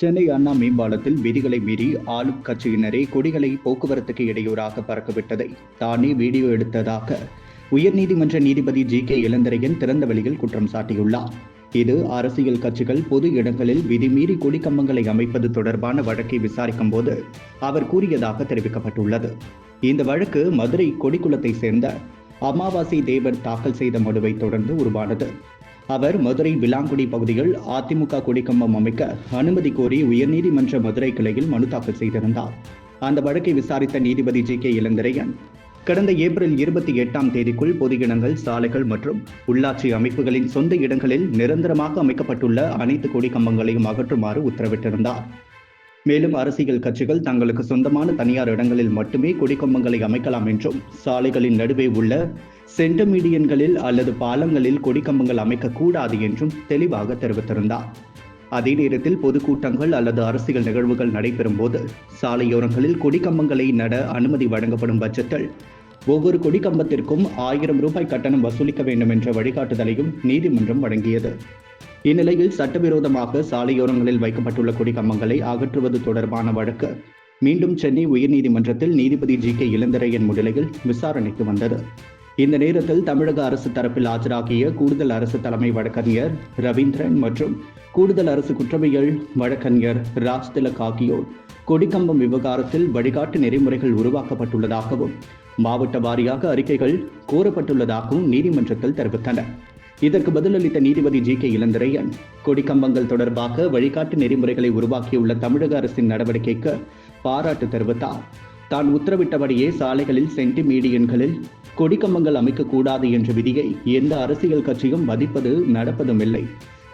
சென்னை அண்ணா மேம்பாலத்தில் விதிகளை மீறி ஆளும் கட்சியினரே கொடிகளை போக்குவரத்துக்கு இடையூறாக பறக்கவிட்டதை தானே வீடியோ எடுத்ததாக உயர்நீதிமன்ற நீதிபதி ஜி கே இளந்தரையன் திறந்த வெளியில் குற்றம் சாட்டியுள்ளார். இது அரசியல் கட்சிகள் பொது இடங்களில் விதிமீறி கொடிக்கம்பங்களை அமைப்பது தொடர்பான வழக்கை விசாரிக்கும் போது அவர் கூறியதாக தெரிவிக்கப்பட்டுள்ளது. இந்த வழக்கு மதுரை கொடிக்குளத்தை சேர்ந்த அமாவாசை தேவர் தாக்கல் செய்த மனுவை தொடர்ந்து உருவானது. அவர் மதுரை விலாங்குடி பகுதியில் அதிமுக கொடிக்கம்பம் அமைக்க அனுமதி கோரி உயர்நீதிமன்ற மதுரை கிளையில் மனு தாக்கல் செய்திருந்தார். அந்த வழக்கை விசாரித்த நீதிபதி ஜி கே இளந்திரையன் கடந்த ஏப்ரல் இருபத்தி எட்டாம் தேதிக்குள் பொது இடங்கள் சாலைகள் மற்றும் உள்ளாட்சி அமைப்புகளின் சொந்த இடங்களில் நிரந்தரமாக அமைக்கப்பட்டுள்ள அனைத்து கொடிக்கம்பங்களையும் அகற்றுமாறு உத்தரவிட்டிருந்தார். மேலும் அரசியல் கட்சிகள் தங்களுக்கு சொந்தமான தனியார் இடங்களில் மட்டுமே கொடிக்கம்பங்களை அமைக்கலாம் என்றும் சாலைகளின் நடுவே உள்ள சென்டமீடியன்களில் அல்லது பாலங்களில் கொடிக்கம்பங்கள் அமைக்கக்கூடாது என்றும் தெளிவாக தெரிவித்திருந்தார். அதே நேரத்தில் பொதுக்கூட்டங்கள் அல்லது அரசியல் நிகழ்வுகள் நடைபெறும் போது சாலையோரங்களில் கொடிக்கம்பங்களை நட அனுமதி வழங்கப்படும் பட்சத்தில் ஒவ்வொரு கொடிக்கம்பத்திற்கும் ஆயிரம் ரூபாய் கட்டணம் வசூலிக்க வேண்டும் என்ற வழிகாட்டுதலையும் நீதிமன்றம் வழங்கியது. இந்நிலையில் சட்டவிரோதமாக சாலையோரங்களில் வைக்கப்பட்டுள்ள கொடிக்கம்பங்களை அகற்றுவது தொடர்பான வழக்கு மீண்டும் சென்னை உயர்நீதிமன்றத்தில் நீதிபதி ஜி கே இளந்திரையன் முன்னிலையில் விசாரணைக்கு வந்தது. இந்த நேரத்தில் தமிழக அரசு தரப்பில் ஆஜராகிய கூடுதல் அரசு தலைமை வழக்கறிஞர் ரவீந்திரன் மற்றும் கூடுதல் அரசு குற்றவியல் வழக்கறிஞர் ராஜ் திலக் ஆகியோர் கொடிக்கம்பம் விவகாரத்தில் வழிகாட்டு நெறிமுறைகள் உருவாக்கப்பட்டுள்ளதாகவும் மாவட்ட வாரியாக அறிக்கைகள் கோரப்பட்டுள்ளதாகவும் நீதிமன்றத்தில் தெரிவித்தனர். இதற்கு பதிலளித்த நீதிபதி ஜி கே இளந்திரையன் கொடிக்கம்பங்கள் தொடர்பாக வழிகாட்டு நெறிமுறைகளை உருவாக்கியுள்ள தமிழக அரசின் நடவடிக்கைக்கு பாராட்டு தெரிவித்தார். தான் உத்தரவிட்டபடியே சாலைகளில் சென்டிமீடியன்களில் கொடிக்கம்பங்கள் அமைக்கக்கூடாது என்ற விதியை எந்த அரசியல் கட்சியும் மதிப்பது நடப்பதும் இல்லை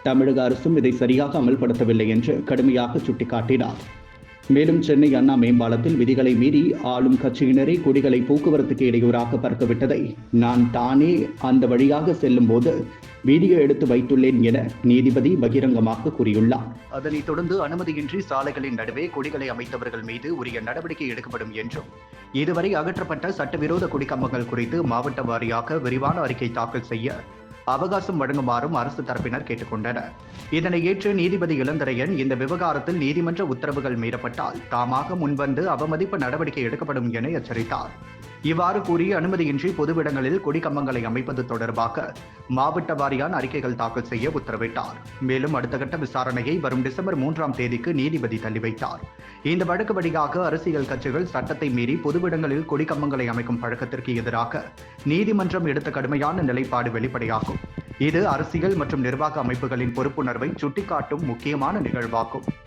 தமிழக அரசும் இதை சரியாக அமல்படுத்தவில்லை என்று கடுமையாக சுட்டிக்காட்டினார். மேலும் சென்னை அண்ணா மேம்பாலத்தில் விதிகளை மீறி ஆளும் கட்சியினரே கொடிகளை போக்குவரத்துக்கு இடையூறாக பறக்கவிட்டதை நான் தானே அந்த வழியாக செல்லும் போது வீடியோ எடுத்து வைத்துள்ளேன் என நீதிபதி பகிரங்கமாக கூறியுள்ளார். அதனைத் தொடர்ந்து அனுமதியின்றி சாலைகளின் நடுவே கொடிகளை அமைத்தவர்கள் மீது உரிய நடவடிக்கை எடுக்கப்படும் என்றும் இதுவரை அகற்றப்பட்ட சட்டவிரோத கொடிக்கம்பங்கள் குறித்து மாவட்ட வாரியாக விரிவான அறிக்கை தாக்கல் செய்ய அவகாசம் வழங்குமாறும் அரசு தரப்பினர் கேட்டுக்கொண்டனர். இதனை ஏற்று நீதிபதி இளந்தரையன் இந்த விவகாரத்தில் நீதிமன்ற உத்தரவுகள் மீறப்பட்டால் தாமாக முன்வந்து அவமதிப்பு நடவடிக்கை எடுக்கப்படும் என எச்சரித்தார். இவ்வாறு கூறி அனுமதியின்றி பொதுவிடங்களில் கொடிக்கம்பங்களை அமைப்பது தொடர்பாக மாவட்ட வாரியான அறிக்கைகள் தாக்கல் செய்ய உத்தரவிட்டார். மேலும் அடுத்த கட்ட விசாரணையை வரும் டிசம்பர் மூன்றாம் தேதிக்கு நீதிபதி தள்ளி வைத்தார் இந்த வழக்கு வழியாக அரசியல் கட்சிகள் சட்டத்தை மீறி பொதுவிடங்களில் கொடிக்கம்பங்களை அமைக்கும் பழக்கத்திற்கு எதிராக நீதிமன்றம் எடுத்த கடுமையான நிலைப்பாடு வெளிப்படையாகும். இது அரசியல் மற்றும் நிர்வாக அமைப்புகளின் பொறுப்புணர்வை சுட்டிக்காட்டும் முக்கியமான நிகழ்வாகும்.